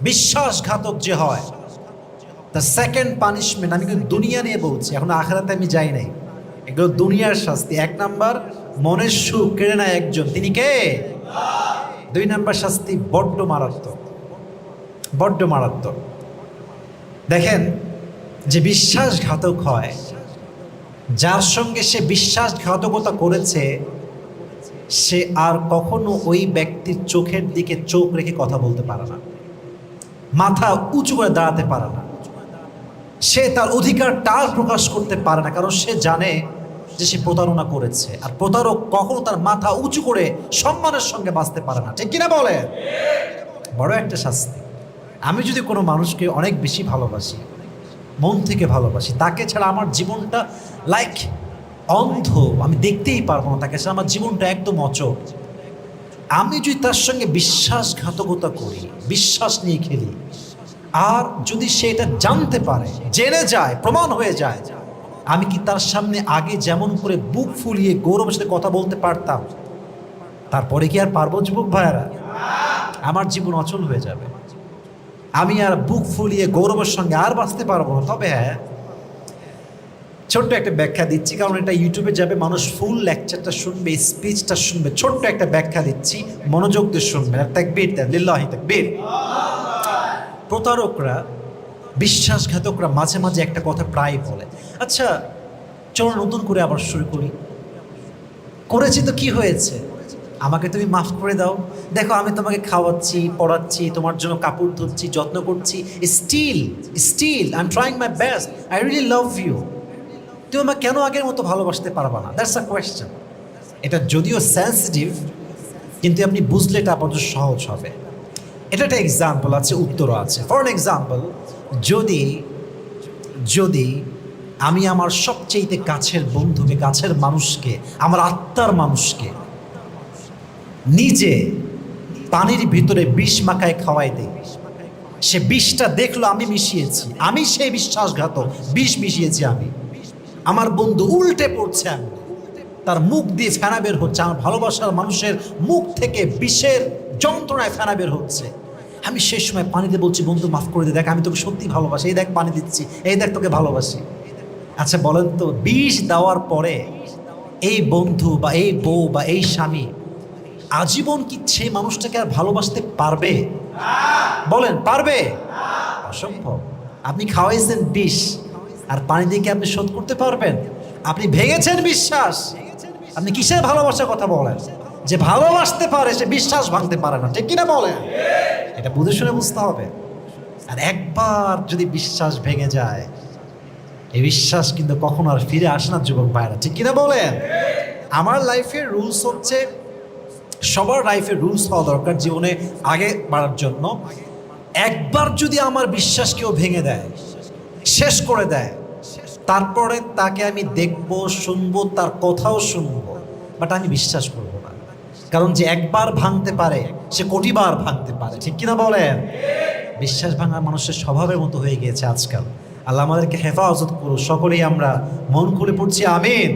বিশ্বাসঘাতক যে হয় দ্য সেকেন্ড পানিশমেন্ট আমি কিন্তু দুনিয়া নিয়ে বলছি, এখন আখেরাতে আমি যাই নাই। এগুলো দুনিয়ার শাস্তি। এক নাম্বার, মনের সুখ কেড়ে নেয় একজন। তিনি কে? দুই নাম্বার শাস্তি, বড্ড মারাত্মক। বড্ড মারাত্মক। দেখেন যে বিশ্বাসঘাতক হয়, যার সঙ্গে সে বিশ্বাসঘাতকতা করেছে, সে আর কখনো ওই ব্যক্তির চোখের দিকে চোখ রেখে কথা বলতে পারে না। মাথা উঁচু করে দাঁড়াতে পারে না। সে তার অধিকার টাল প্রকাশ করতে পারে না, কারণ সে জানে যে সে প্রতারণা করেছে। আর প্রতারক কখনো তার মাথা উঁচু করে সম্মানের সঙ্গে বাঁচতে পারে না। ঠিক কিনা বলে বড় একটা শাস্তি। আমি যদি কোনো মানুষকে অনেক বেশি ভালোবাসি, মন থেকে ভালোবাসি, তাকে ছাড়া আমার জীবনটা লাইক অন্ধ, আমি দেখতেই পারব না। তাকে ছাড়া আমার জীবনটা একদম অচল। আমি যদি তার সঙ্গে বিশ্বাসঘাতকতা করি, বিশ্বাস নিয়ে খেলি, আর যদি সে এটা জানতে পারে, জেনে যায়, প্রমাণ হয়ে যায়, আমি কি তার সামনে আগে যেমন করে বুক ফুলিয়ে গৌরবের সাথে কথা বলতে পারতাম? তারপরে কি আর পারব যুবক ভাইয়ারা? আমার জীবন অচল হয়ে যাবে। আমি আর বুক ফুলিয়ে গৌরবের সঙ্গে আর বাঁচতে পারব না। তবে হ্যাঁ ছোট্ট একটা ব্যাখ্যা দিচ্ছি, কারণ এটা ইউটিউবে যাবে, মানুষ ফুল লেকচারটা শুনবে স্পিচটা শুনবে, ছোট্ট একটা ব্যাখ্যা দিচ্ছি, মনোযোগ দিয়ে শুনবে, আর তাকবীর দেন লিল্লাহি তাকবীর। প্রতারকরা, বিশ্বাসঘাতকরা মাঝে মাঝে একটা কথা প্রায় বলে আচ্ছা চলো নতুন করে আবার শুরু করি। করেছি তো কি হয়েছে? আমাকে তুমি মাফ করে দাও। দেখো, আমি তোমাকে খাওয়াচ্ছি, পড়াচ্ছি, তোমার জন্য কাপড় ধুচ্ছি, যত্ন করছি। Still still I am trying my best I really love you তুমি আমাকে কেন আগের মতো ভালোবাসতে পারবা না? দ্যাটস আ কোয়েশ্চেন এটা যদিও সেন্সিটিভ কিন্তু আপনি বুঝলে এটা আপাতত সহজ হবে। এটা একটা এক্সাম্পল আছে, উত্তরও আছে। ফর এন এক্সাম্পল যদি যদি আমি আমার সবচেয়ে কাছের বন্ধুকে, কাছের মানুষকে, আমার আত্মার মানুষকে নিজে পানির ভিতরে বিষ মাখায় খাওয়াই দেই, সে বিষটা দেখল আমি মিশিয়েছি, আমি সেই বিশ্বাসঘাতক, বিষ মিশিয়েছি আমি। আমার বন্ধু উল্টে পড়ছে তার মুখ দিয়ে ফেনা বের হচ্ছে। আমার ভালোবাসার মানুষের মুখ থেকে বিষের যন্ত্রণায় ফেনা বের হচ্ছে। আমি সেই সময় পানিতে বলছি, বন্ধু, মাফ করে দে, দেখ, আমি তোকে সত্যি ভালোবাসি। এই দেখ, পানি দিচ্ছি। এই দেখ, তোকে ভালোবাসি। আচ্ছা বলেন তো, বিষ দেওয়ার পরে এই বন্ধু বা এই বউ বা এই স্বামী আজীবন কি সেই মানুষটাকে আর ভালোবাসতে পারবে? বলেন, পারবে? অসম্ভব। আপনি খাওয়াইছেন বিষ। আর পানি দিয়ে কি আপনি শোধ করতে পারবেন? আপনি ভেঙেছেন বিশ্বাস। আপনি কিসের ভালোবাসার কথা বলেন? যে ভালোবাসতে পারে, সে বিশ্বাস ভাঙতে পারে না। ঠিক কিনা বলেন? এটা বুঝে শুনে বুঝতে হবে। আর একবার যদি বিশ্বাস ভেঙে যায়, এই বিশ্বাস কিন্তু কখনো আর ফিরে আসে না যুবক ভাইরা। ঠিক কিনা বলেন? আমার লাইফের রুলস হচ্ছে, সবার লাইফের রুলস হওয়া দরকার জীবনে আগে বাড়ার জন্য। একবার যদি আমার বিশ্বাস কেউ ভেঙে দেয় শেষ করে দেয়। তারপরে তাকে আমি দেখব, শুনব, তার কথাও শুনব বাট আমি বিশ্বাস করব না। কারণ যে একবার ভাঙতে পারে, সে কোটিবার ভাঙতে পারে। ঠিক কিনা বলেন? বিশ্বাস ভাঙা মানুষের স্বভাবের মতো হয়ে গিয়েছে আজকাল। আল্লাহ আমাদেরকে হেফাজত করো সকলেই আমরা মন খুলে পড়ছি, আমিন।